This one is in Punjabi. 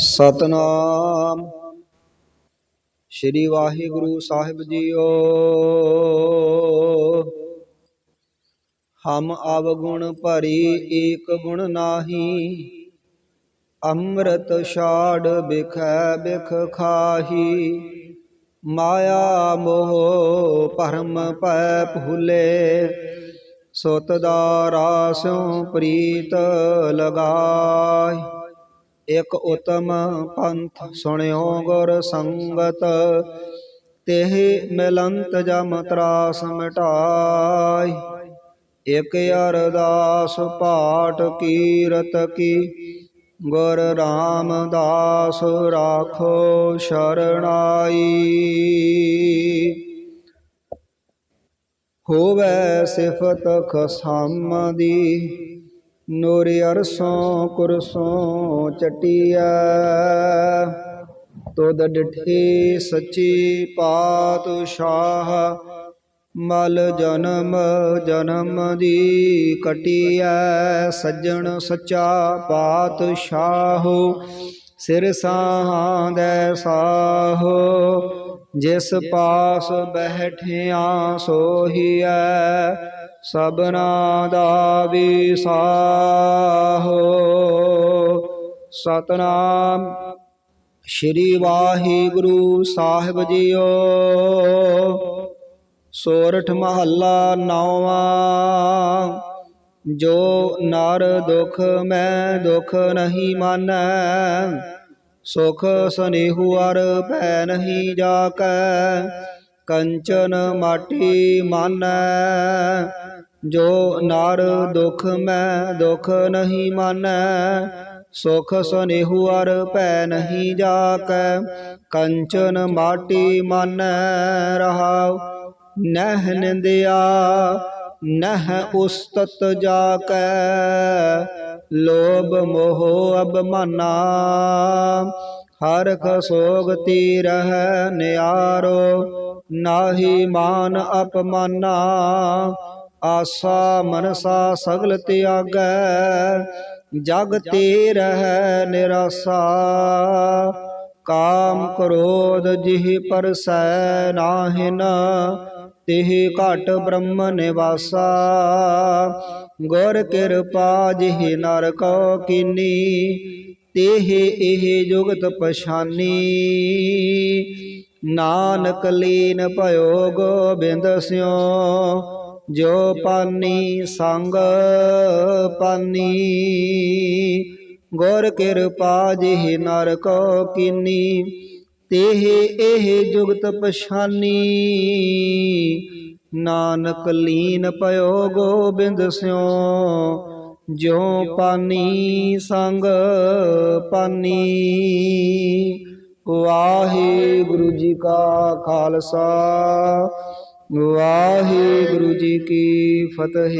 ਸਤਨਾਮ। ਸ੍ਰੀ ਵਾਹਿਗੁਰੂ ਸਾਹਿਬ ਜੀਓ। ਹਮ ਅਵਗੁਣ ਭਰੀ ਏਕ ਗੁਣ ਨਾਹੀ, ਅੰਮ੍ਰਿਤ ਛਾੜ ਬਿਖੈ ਬਿਖ ਖਾਹੀ। ਮਾਇਆ ਮੋਹ ਭਰਮ ਪੈ ਭੂਲੇ ਸੁਤ ਦਾ ਰਾਸਿਉ ਪ੍ਰੀਤ ਲਗਾਈ ਇਕ ਉਤਮ ਪੰਥ ਸੁਣਿਓ ਗੁਰ ਸੰਗਤ, ਤਿਹ ਮਿਲੰਤ ਜਮ ਤਰਾਸ ਮਿਟਾਈ। ਇਕ ਅਰਦਾਸ ਪਾਠ ਕੀਰਤ ਕੀ, ਗੁਰ ਰਾਮਦਾਸ ਰਾਖੋ ਸ਼ਰਣਾਈ। ਹੋਵੇ ਸਿਫਤ ਖਸਮ ਦੀ ਨੂਰ ਅਰਸੋਂ ਕੁਰਸੋਂ ਚਟਿਐ। ਤੁਧ ਡਿਠੀ ਸੱਚੀ ਪਾਤਸ਼ਾਹ, ਮਲ ਜਨਮ ਜਨਮ ਦੀ ਕਟਿਐ। ਸੱਜਣ ਸੱਚਾ ਪਾਤਸ਼ਾਹ, ਸਿਰ ਸਾਹਾਂ ਦੇ ਸਾਹੋ। ਜਿਸ ਪਾਸ ਬਹਿਠਿਆ ਸੋਹੀਐ ਸਭਨਾ ਦਾ ਵਿਸਾਹੋ ਸਤਨਾਮ ਸ਼੍ਰੀ ਵਾਹਿਗੁਰੂ ਸਾਹਿਬ ਜੀਓ। ਸੋਰਠ ਮਹੱਲਾ ਨੌਵਾਂ। ਜੋ ਨਰ ਦੁਖ ਮੈਂ ਦੁਖ ਨਹੀਂ ਮਾਨੈ, ਸੁਖ ਸਨੇਹੂ ਅਰ ਭੈ ਨਹੀਂ ਜਾਕੈ। ਕੰਚਨ ਮਾਟੀ ਮਾਨੈ ਜੋ ਨਰ ਦੁਖ ਮੈਂ ਦੁਖ ਨਹੀਂ ਮਾਨੈ, ਸੁਖ ਸਨੇਹੂ ਅਰ ਭੈ ਨਹੀਂ ਜਾਕੈ, ਕੰਚਨ ਮਾਟੀ ਮਾਨੈ ਰਹਾਉ, ਨਹਿ ਨਿੰਦਿਆ, ਨਹਿ ਉਸਤਤ ਜਾਕੈ, ਲੋਭ ਮੋਹ ਅਬਮਾਨਾ ਹਰਖ ਸੋਗਤੀ ਰਹਿ ਨਿਆਰੋ, ਨਾਹੀ ਮਾਨ ਅਪਮਾਨਾ ਆਸਾ ਮਨਸਾ ਸਗਲ ਤਿਆਗੈ, ਜਗ ਤੇ ਰਹਿ ਨਿਰਾਸਾ। ਕਾਮ ਕ੍ਰੋਧ ਜਿਹ ਪਰਸੈ ਨਾਹਿਨ, ਤਿਹ ਘਟ ਬ੍ਰਹਮ ਨਿਵਾਸਾ। ਗੁਰ ਕਿਰਪਾ ਜਿਹ ਨਰ ਕੋ ਕੀਨੀ, ਤੇਹ ਇਹ ਜੁਗਤ ਪਛਾਨੀ। ਨਾਨਕ ਲੀਨ ਭਇਓ ਗੋਬਿੰਦ ਸਿਓ ਜੋ ਪਾਨੀ ਸੰਗ ਪਾਨੀ, ਗੁਰ ਕਿਰਪਾ ਜਿਹ ਨਰ ਕੋ ਕੀਨੀ, ਤੇਹ ਇਹ ਜੁਗਤ ਪਛਾਨੀ। ਨਾਨਕ ਲੀਨ ਭਇਓ ਗੋਬਿੰਦ ਸਿਓ, ਜੋ ਪਾਨੀ ਸੰਗ ਪਾਨੀ। ਵਾਹਿਗੁਰੂ ਜੀ ਕਾ ਖਾਲਸਾ ਵਾਹਿਗੁਰੂ ਜੀ ਕੀ ਫਤਿਹ।